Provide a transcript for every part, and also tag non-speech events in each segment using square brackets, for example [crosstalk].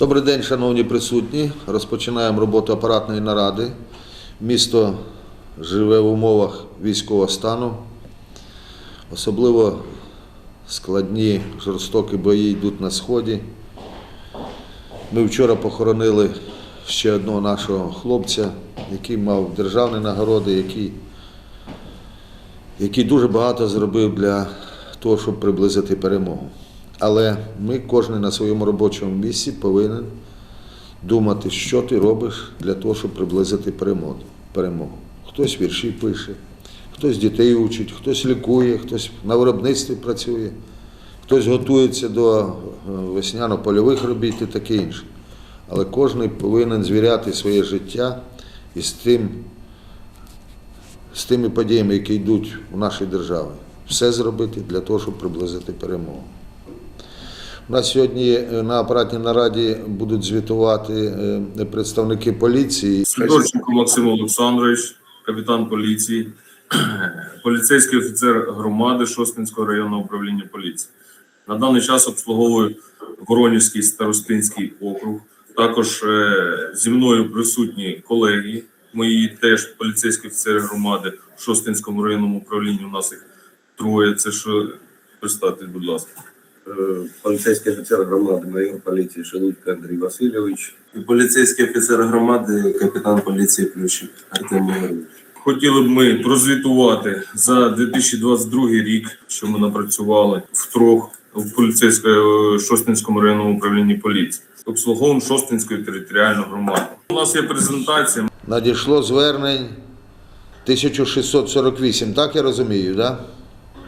Добрий день, шановні присутні. Розпочинаємо роботу апаратної наради. Місто живе в умовах військового стану. Особливо складні жорстокі бої йдуть на сході. Ми вчора похоронили ще одного нашого хлопця, який мав державні нагороди, який, який дуже багато зробив для того, щоб приблизити перемогу. Але ми, кожен на своєму робочому місці, повинен думати, що ти робиш для того, щоб приблизити перемогу. Хтось вірші пише, хтось дітей учить, хтось лікує, хтось на виробництві працює, хтось готується до е, весняно-польових робіт і таке інше. Але кожен повинен звіряти своє життя із тим, з тими подіями, які йдуть у нашій державі. Все зробити для того, щоб приблизити перемогу. У нас сьогодні е, на апаратній нараді будуть звітувати е, представники поліції. Сидорченко Максим Олександрович, капітан поліції, [clears throat] поліцейський офіцер громади Шостинського районного управління поліції. На даний час обслуговую Воронівський старостинський округ. Також е, зі мною присутні колеги, мої теж поліцейські офіцери громади в Шостинському районному управлінні. У нас їх троє. Це що представте, будь ласка. Е, поліцейський офіцер громади, майор поліції Шелудько Андрій Васильович. І поліцейський офіцер громади, капітан поліції Плющик Артем Ігорович. Хотіли б ми прозвітувати за 2022 рік, що ми напрацювали втрьох в поліцейському Шостинському районному управлінні поліції. Обслуговуємо Шостинської територіальної громади. У нас є презентація. Надійшло звернень 1648, так я розумію, да?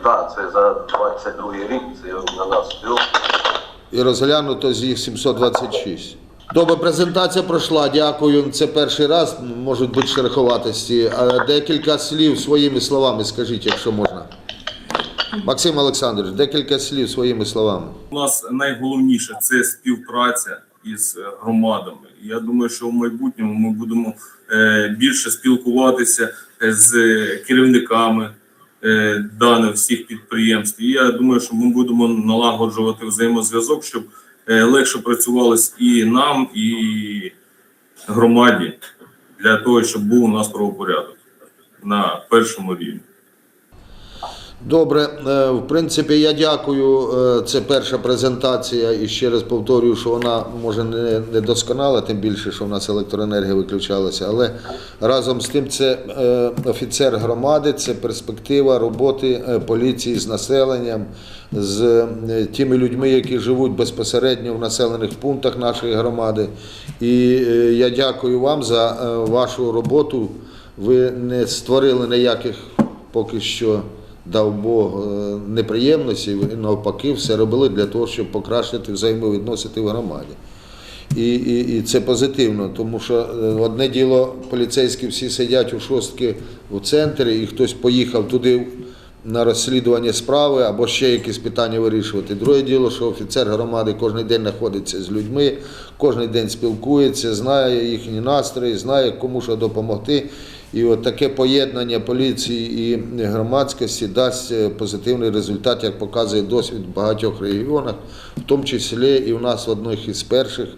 Так, це за 22 рік, це на нас трьох. І розглянуто з їх 726. Добре, презентація пройшла. Дякую. Це перший раз, можуть бути шероховатості. А Декілька слів своїми словами скажіть, якщо можна. Максим Олександрович, декілька слів своїми словами. У нас найголовніше це співпраця із е, громадами. Я думаю, що в майбутньому ми будемо е, більше спілкуватися е, з керівниками даних всіх підприємств. І я думаю, що ми будемо налагоджувати взаємозв'язок, щоб е, легше працювалось і нам, і громаді для того, щоб був у нас правопорядок на першому рівні. Добре, е, в принципі, я дякую. Е, Це перша презентація, і ще раз повторюю, що вона може не, досконала, тим більше, що в нас електроенергія виключалася. Але разом з тим, це е, офіцер громади, це перспектива роботи поліції з населенням, з тими людьми, які живуть безпосередньо в населених пунктах нашої громади. І я дякую вам за вашу роботу. Ви не створили ніяких поки що дав Бог е, неприємності, і навпаки, все робили для того, щоб покращити взаємовідносини в громаді. І, і, і це позитивно, тому що е, одне діло, поліцейські всі сидять у шостки в центрі, і хтось поїхав туди на розслідування справи або ще якісь питання вирішувати. Друге діло, що офіцер громади кожен день знаходиться з людьми, кожен день спілкується, знає їхні настрої, знає, кому що допомогти. І от таке поєднання поліції і громадськості дасть е, позитивний результат, як показує досвід в багатьох регіонах, в тому числі і у нас в одних із перших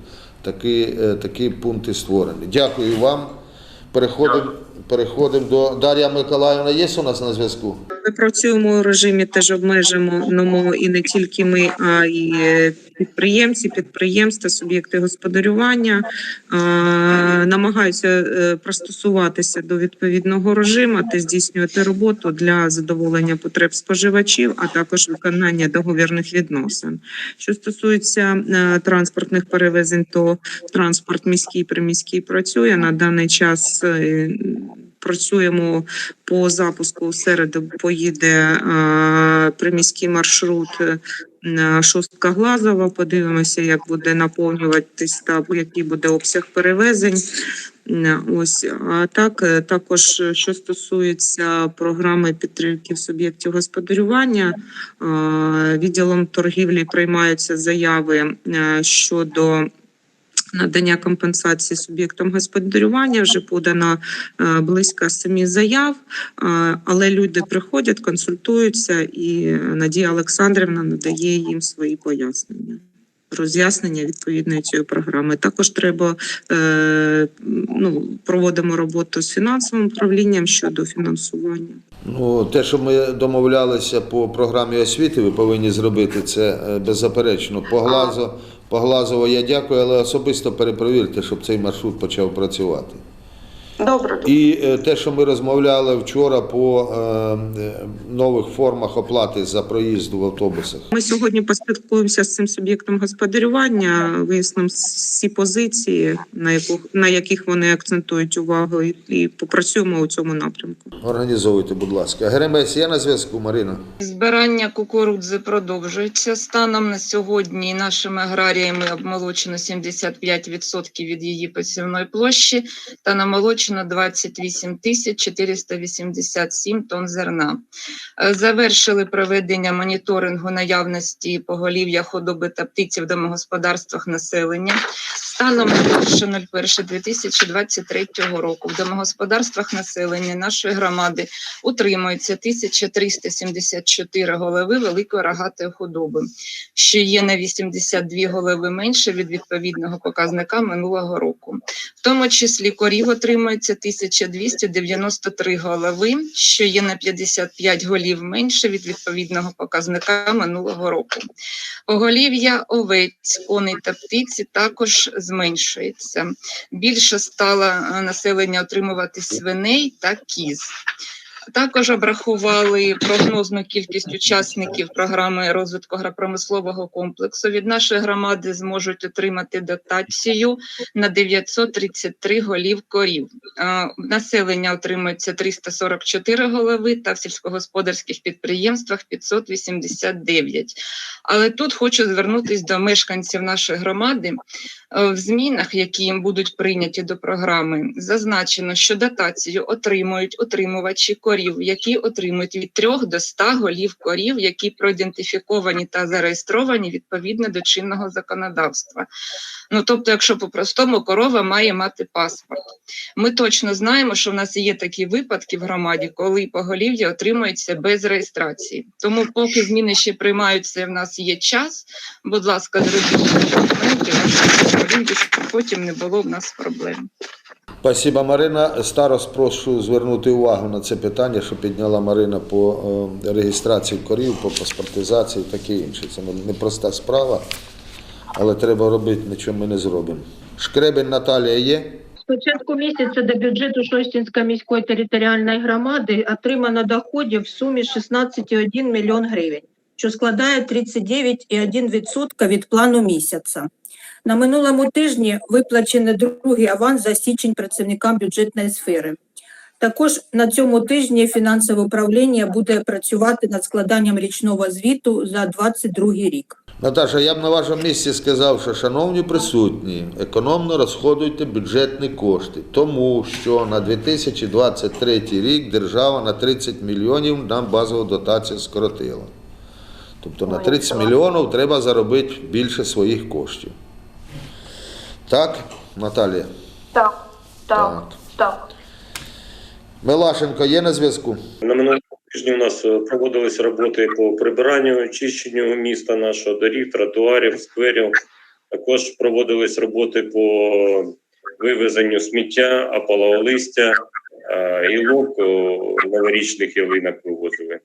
такі, е, такі пункти створені. Дякую вам. Переходимо, переходимо до Дар'я Миколаївна. Є у нас на зв'язку? Ми працюємо у режимі теж обмеженому і не тільки ми, а й підприємці, підприємства, суб'єкти господарювання намагаються е, пристосуватися до відповідного режиму та здійснювати роботу для задоволення потреб споживачів, а також виконання договірних відносин. Що стосується е, транспортних перевезень, то транспорт міський приміський працює на даний час. е, Працюємо по запуску в середу поїде приміський маршрут шостка Глазова. Подивимося, як буде наповнюватись та який буде обсяг перевезень. Е, Ось а так е, також е, що стосується програми підтримки суб'єктів господарювання, е, відділом торгівлі приймаються заяви е, щодо надання компенсації суб'єктам господарювання. Вже подано е, близько семи заяв, е, але люди приходять, консультуються, і Надія Олександрівна надає їм свої пояснення. Роз'яснення відповідної цієї програми. Також треба е, ну, проводимо роботу з фінансовим управлінням щодо фінансування. Ну, те, що ми домовлялися по програмі освіти, ви повинні зробити це е, беззаперечно. По поглазово по Глазово я дякую, але особисто перепровірте, щоб цей маршрут почав працювати. Добре, І е, те, що ми розмовляли вчора по е, нових формах оплати за проїзд в автобусах. Ми сьогодні поспілкуємося з цим суб'єктом господарювання, вияснимо всі позиції, на яку на яких вони акцентують увагу, і, і попрацюємо у цьому напрямку. Організовуйте, будь ласка. Геремес є на зв'язку, Марина? Збирання кукурудзи продовжується. Станом на сьогодні нашими аграріями обмолочено 75% від її посівної площі та намолочено 28 тисяч 487 тонн зерна. Е, Завершили проведення моніторингу наявності поголів'я худоби та птиці в домогосподарствах населення. Станом на 1.01.2023 року в домогосподарствах населення нашої громади утримується 1374 голови великої рогатої худоби, що є на 82 голови менше від відповідного показника минулого року. В тому числі корів отримується 1293 голови, що є на 55 голів менше від відповідного показника минулого року. Поголів'я овець, коней та птиці також зменшується. Більше стало е, населення отримувати свиней та кіз. Також обрахували прогнозну кількість учасників програми розвитку агропромислового комплексу. Від нашої громади зможуть отримати дотацію на 933 голів корів. Населення отримується 344 голови та в сільськогосподарських підприємствах 589. Але тут хочу звернутися до мешканців нашої громади. Е, В змінах, які їм будуть прийняті до програми, зазначено, що дотацію отримують утримувачі корів, які отримують від 3 до 100 голів корів, які проідентифіковані та зареєстровані відповідно до чинного законодавства. Ну тобто, якщо по-простому корова має мати паспорт. Ми точно знаємо, що в нас є такі випадки в громаді, коли поголів'я отримується без реєстрації. Тому, поки зміни ще приймаються, в нас є час. Будь ласка, зробіть документи ваші щоб потім не було в нас проблем. Спасибо, Марина. Старос прошу звернути увагу на це питання, що підняла Марина по е, реєстрації корів, по паспортизації таке інше. Це непроста справа, але треба робити, нічого ми не зробимо. Шкребень Наталія є? З початку місяця до бюджету Шостінської міської територіальної громади отримано доходів в сумі 16,1 мільйон гривень, що складає 39,1% від плану місяця. На минулому тижні виплачений другий аванс за січень працівникам бюджетної сфери. Також на цьому тижні фінансове управління буде працювати над складанням річного звіту за 2022 рік. Наташа, я б на вашому місці сказав, що, шановні присутні, економно розходуйте бюджетні кошти, тому що на 2023 рік держава на 30 мільйонів нам базову дотацію скоротила. Тобто на 30 мільйонів треба заробити більше своїх коштів. Так, Наталія? Так, так, так. Мелашенко є на зв'язку? На минулому тижні у нас е, проводились роботи по прибиранню, очищенню міста нашого доріг, тротуарів, скверів. Також проводились роботи по вивезенню сміття, опалого листя, е, гілок, новорічних ялинок вивозили.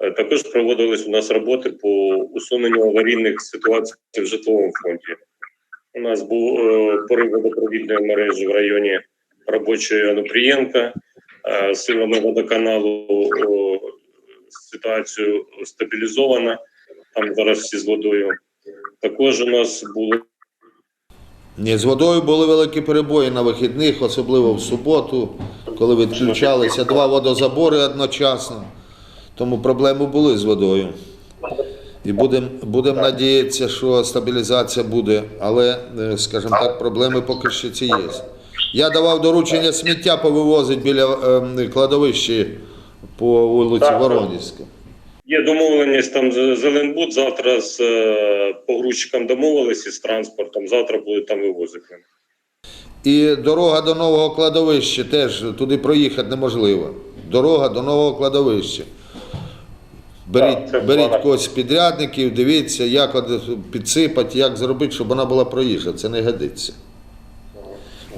Е, Також проводились у нас роботи по усуненню аварійних ситуацій в житловому фонді. У нас був е, порив водопровідної мережі в районі робочої Анупрієнка. Е, силами водоканалу ситуацію стабілізована. Там зараз всі з водою. Також у нас було Ні, з водою були великі перебої на вихідних, особливо в суботу, коли відключалися два водозабори одночасно. Тому проблеми були з водою. І будемо будем надіятися, що стабілізація буде, але, е, скажімо так, проблеми поки що ці є. Я давав доручення сміття повивозити біля е, кладовища по вулиці Воронівська. є домовленість там з Зеленбуд. Завтра з е, погрузчиком домовилися з транспортом. Завтра будуть там вивозити. І дорога до нового кладовища теж туди проїхати неможливо. Дорога до нового кладовища. Беріть, це беріть когось з підрядників, дивіться, як підсипати, як зробити, щоб вона була проїжджа. Це не годиться.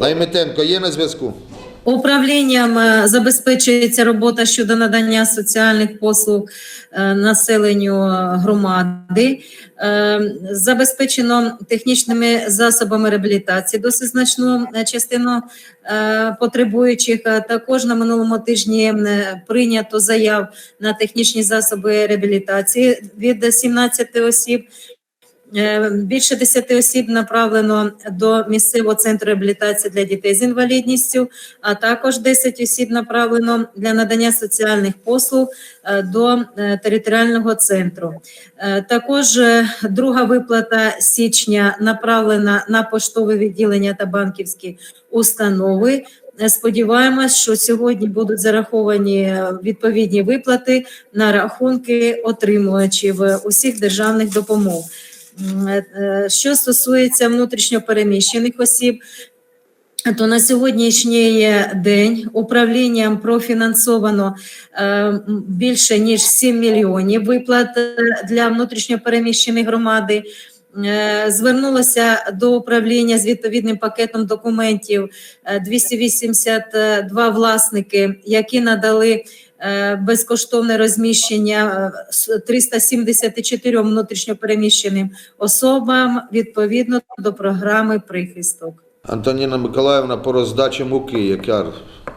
Найметенко є на зв'язку? Управлінням е, забезпечується робота щодо надання соціальних послуг е, населенню е, громади. Забезпечено технічними засобами реабілітації досить значну частину потребуючих. Також на минулому тижні прийнято заяв на технічні засоби реабілітації від 17 осіб. Е, Більше 10 осіб направлено до місцевого центру реабілітації для дітей з інвалідністю, а також 10 осіб направлено для надання соціальних послуг е, до е, територіального центру. Також друга виплата січня направлена на поштове відділення та банківські установи. Сподіваємось, що сьогодні будуть зараховані відповідні виплати на рахунки отримувачів усіх державних допомог. Е, е, Що стосується внутрішньопереміщених осіб, то на сьогоднішній день управлінням профінансовано е, більше ніж 7 мільйонів виплат для внутрішньопереміщених громади. Звернулося до управління з відповідним пакетом документів е, 282 власники, які надали безкоштовне розміщення е, с- 374 внутрішньопереміщеним особам відповідно до програми прихисток. Антоніна Миколаївна по роздачі муки, яка,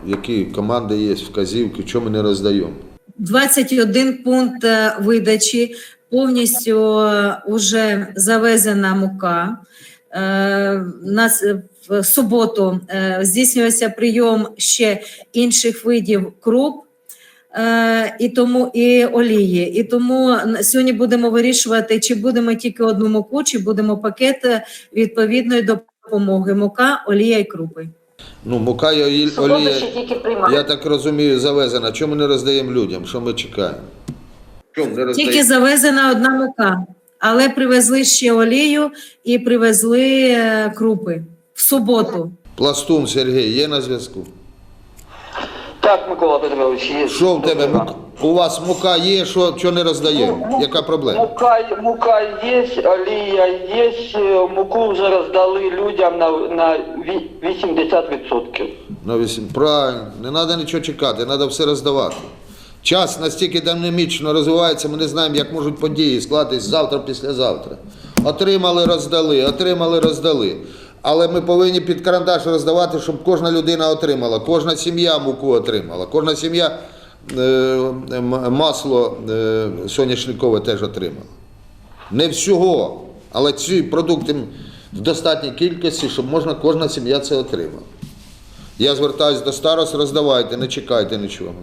які команди є, вказівки, чому ми не роздаємо? 21 пункт е, видачі, повністю е, уже завезена мука. Е, Нас е, в суботу е, здійснювався прийом ще інших видів круп. Е, І тому і олії. І тому сьогодні будемо вирішувати, чи будемо тільки одну муку, чи будемо пакет е, відповідної допомоги. Мука, олія і крупи. Ну, мука і олі- олія, я так розумію, завезена. Чому не роздаємо людям? Що ми чекаємо? Чому не Тільки завезена одна мука, але привезли ще олію і привезли е, крупи в суботу. Пластун Сергій є на зв'язку? Так, Микола Петрович, є. Що в тебе? мук- У вас мука є, що, що не роздаємо? Яка проблема? Мука, мука є, олія є, е, муку вже роздали людям на, на ві- 80%. На вісім. Правильно, не треба нічого чекати, треба все роздавати. Час настільки динамічно розвивається, ми не знаємо, як можуть події складатись завтра, післязавтра. Отримали, роздали, отримали, роздали. Але ми повинні під карандаш роздавати, щоб кожна людина отримала, кожна сім'я муку отримала, кожна сім'я е, масло е, соняшникове теж отримала. Не всього, але ці продукти в достатній кількості, щоб можна кожна сім'я це отримала. Я звертаюся до старост, роздавайте, не чекайте нічого.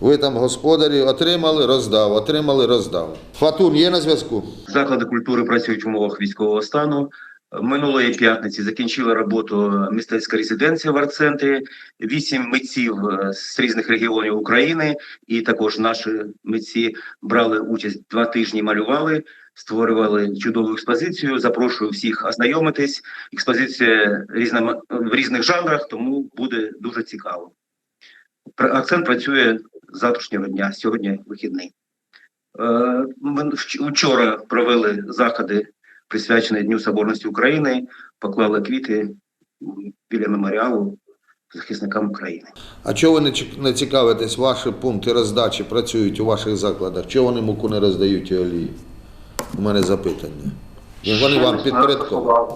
Ви там господарі отримали, роздав, отримали, роздав. Фатун є на зв'язку? Заклади культури працюють в умовах військового стану. Минулої п'ятниці закінчила роботу мистецька резиденція в арт-центрі. Вісім митців е, з різних регіонів України, і також наші митці брали участь два тижні, малювали, створювали чудову експозицію. Запрошую всіх ознайомитись. Експозиція різна в різних жанрах, тому буде дуже цікаво. Акцент працює з завтрашнього дня. Сьогодні вихідний. Е, вчора провели заходи, присвячені Дню Соборності України, поклали квіти біля меморіалу захисникам України. А чого ви не цікавитесь, ваші пункти роздачі працюють у ваших закладах? Чого вони муку не роздають і олії? У мене запитання. Вони вам підпорядковані.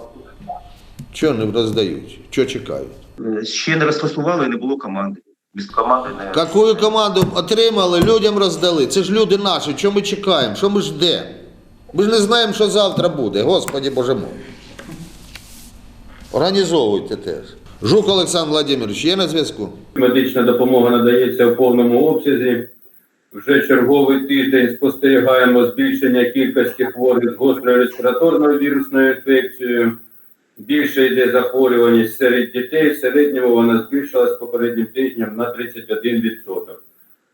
Чого не роздають? Чого чекають? Е, Ще не розфасували, не було команди. Без команди не Какую команду отримали, людям роздали. Це ж люди наші. Чого ми чекаємо? Що ми ждемо? Ми ж не знаємо, що завтра буде. Господі Боже мой. Організовуйте теж. Жук Олександр Владимирович є на зв'язку? Медична допомога надається в повному обсязі. Вже черговий тиждень спостерігаємо збільшення кількості хворих з гострою респіраторною вірусною інфекцією. Більше йде захворюваність серед дітей. В середньому вона збільшилась попереднім тижнем на 31%.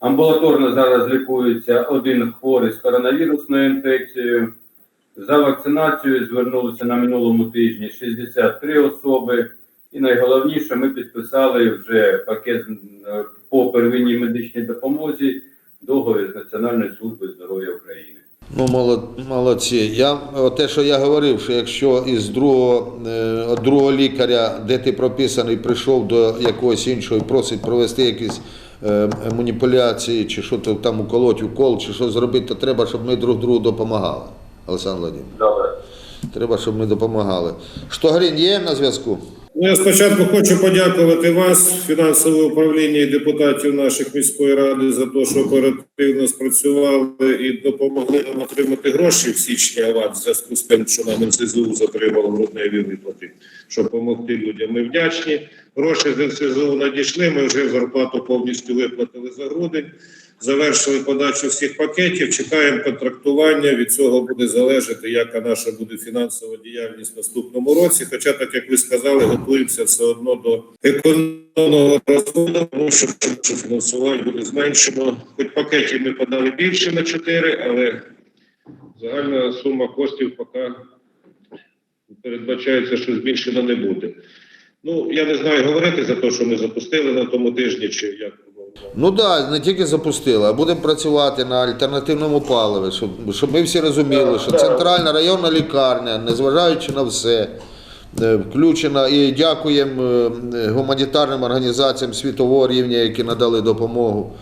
Амбулаторно зараз лікується один хворий з коронавірусною інфекцією. За вакцинацією звернулися на минулому тижні 63 особи. І найголовніше, ми підписали вже пакет е, по первинній медичній допомозі договір з Національної служби здоров'я України. Ну, молодці. Я, те, що я говорив, що якщо із другого, е, другого лікаря, де ти прописаний, прийшов до якогось іншого і просить провести якісь маніпуляції, чи що то там уколоть укол, чи що зробити, то треба, щоб ми друг другу допомагали. Олександр Владимирович. Добре. Треба, щоб ми допомагали. Штогрін є на зв'язку? Ну, я спочатку хочу подякувати вас, фінансове управління і депутатів наших міської ради за те, що оперативно спрацювали і допомогли нам отримати гроші в січні аванс в зв'язку з тим, що нам НСЗУ затримало грудневі виплати, щоб допомогти людям. Ми вдячні. Гроші з НСЗУ надійшли. Ми вже зарплату повністю виплатили за грудень. Завершили подачу всіх пакетів. Чекаємо контрактування. Від цього буде залежати, яка наша буде фінансова діяльність в наступному році. Хоча, так як ви сказали, готуємося все одно до економного розходу, тому що фінансування буде зменшено. Хоч пакетів ми подали більше на 4, але загальна сума коштів поки передбачається, що збільшена не буде. Ну я не знаю говорити за те, що ми запустили на тому тижні, чи як. Ну так, да, не тільки запустили, а будемо працювати на альтернативному паливі, щоб, щоб ми всі розуміли, що центральна районна лікарня, незважаючи на все, е, включена і дякуємо е, гуманітарним організаціям світового рівня, які надали допомогу.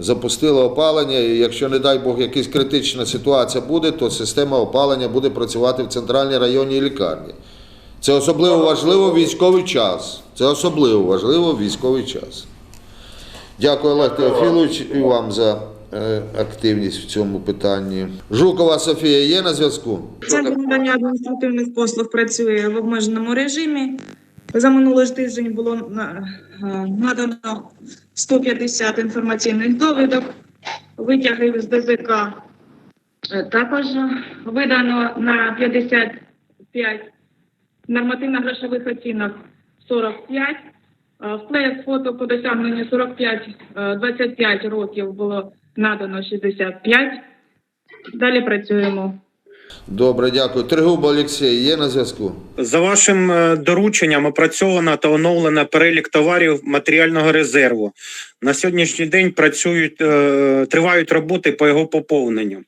Запустила опалення, і якщо, не дай Бог, якась критична ситуація буде, то система опалення буде працювати в центральній районній лікарні. Це особливо важливо в військовий час. Це особливо важливо в військовий час. Дякую, Олег Теофілович, і вам за е, активність в цьому питанні. Жукова Софія є на зв'язку? Центр надання адміністративних послуг працює в обмеженому режимі. За минулий тиждень було е, надано 150 інформаційних довідок, витягів з ДЗК. Е, Також видано на 55 нормативно-грошових оцінок 45. Е, Вплив фото по досягненню 45, е, 25 років було надано 65. Далі працюємо. Добре, дякую. Тригуб Олексій є на зв'язку? За вашим е, дорученням опрацьовано та оновлено перелік товарів матеріального резерву. На сьогоднішній день працюють тривають роботи по його поповненню.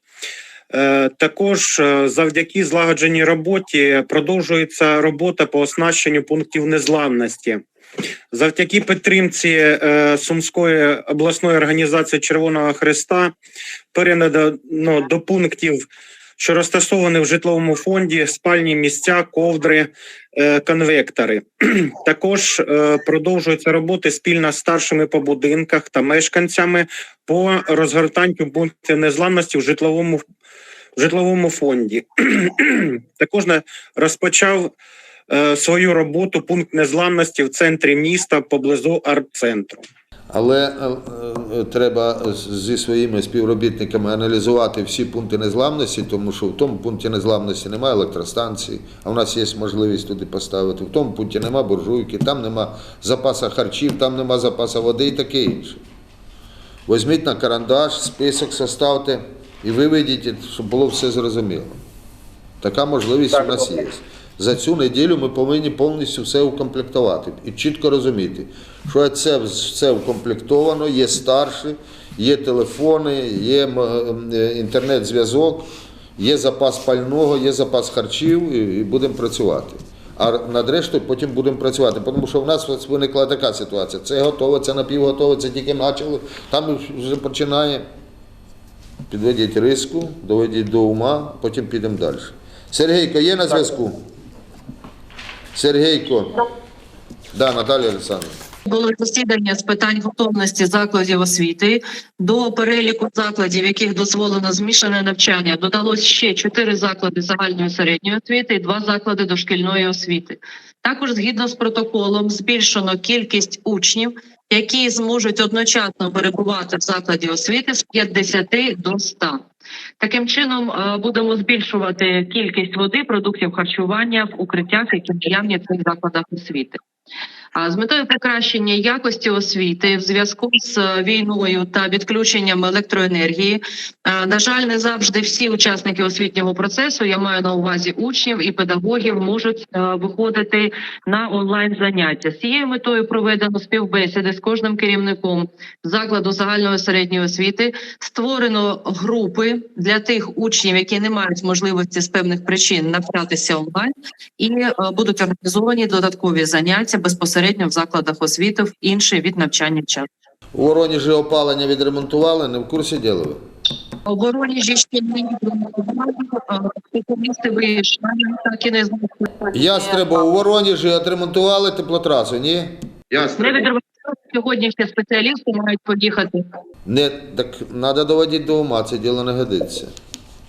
Також завдяки злагодженій роботі продовжується робота по оснащенню пунктів незламності. Завдяки підтримці е, Сумської обласної організації Червоного Христа передано до пунктів що розташовані в житловому фонді спальні місця, ковдри, е, конвектори. [clears throat] Також е, продовжуються роботи спільно з старшими по будинках та мешканцями по розгортанню пунктів незламності в житловому в житловому фонді. [clears throat] Також розпочав свою роботу пункт незламності в центрі міста поблизу арт-центру. Але е, е, треба зі своїми співробітниками аналізувати всі пункти незламності, тому що в тому пункті незламності немає електростанції, а в нас є можливість туди поставити. В тому пункті немає буржуйки, там нема запасу харчів, там нема запасу води і таке інше. Візьміть на карандаш, список составте і виведіть, щоб було все зрозуміло. Така можливість у нас є. За цю неділю ми повинні повністю все укомплектувати і чітко розуміти, що це все укомплектовано, є старші, є телефони, є е, інтернет-зв'язок, є запас пального, є запас харчів, і, будемо працювати. А над рештою потім будемо працювати. Тому що в нас виникла така ситуація. Це готове, це напівготове, це тільки почали, там вже починає. Підведіть риску, доведіть до ума, потім підемо далі. Сергійко є на зв'язку? Сергійко. Да, Наталія Олександровна. Було засідання з питань готовності закладів освіти. До переліку закладів, яких дозволено змішане навчання, додалось ще чотири заклади загальної середньої освіти і два заклади дошкільної освіти. Також згідно з протоколом збільшено кількість учнів, які зможуть одночасно перебувати в закладі освіти з 50 до 100. Таким чином е, будемо збільшувати кількість води, продуктів харчування в укриттях, які наявні в цих закладах освіти. З метою покращення якості освіти в зв'язку з е, війною та відключенням електроенергії, е, на жаль, не завжди всі учасники освітнього процесу, я маю на увазі учнів і педагогів, можуть е, виходити на онлайн заняття. З цією метою проведено співбесіди з кожним керівником закладу загальної середньої освіти. Створено групи для тих учнів, які не мають можливості з певних причин навчатися онлайн, і будуть організовані додаткові заняття безпосередньо в закладах освіти в інший від навчання час. У Воронежі опалення відремонтували, не в курсі діла ви? У Воронежі ще не відремонтували, е, спеціалісти виїжджали, так і не знайшли. Ястребо у Воронежі відремонтували теплотрасу, ні? Не відремонтували. Сьогодні ще спеціалісти мають поїхати. Не, так треба доводити до ума, це діло не годиться.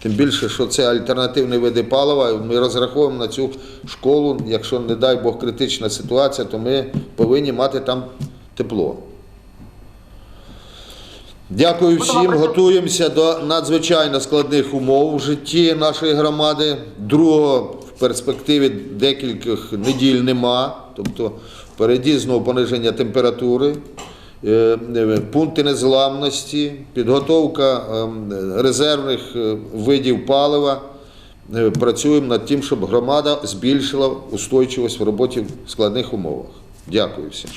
Тим більше, що це альтернативні види палива. Ми розраховуємо на цю школу. Якщо, не дай Бог, критична ситуація, то ми повинні мати там тепло. Дякую всім. Готуємося до надзвичайно складних умов в житті нашої громади. Другого в перспективі декількох неділь нема. Тобто впереді знову пониження температури, пункти незламності, підготовка е, резервних е, видів палива. Е, Працюємо над тим, щоб громада збільшила устойчивість в роботі в складних умовах. Дякую всім.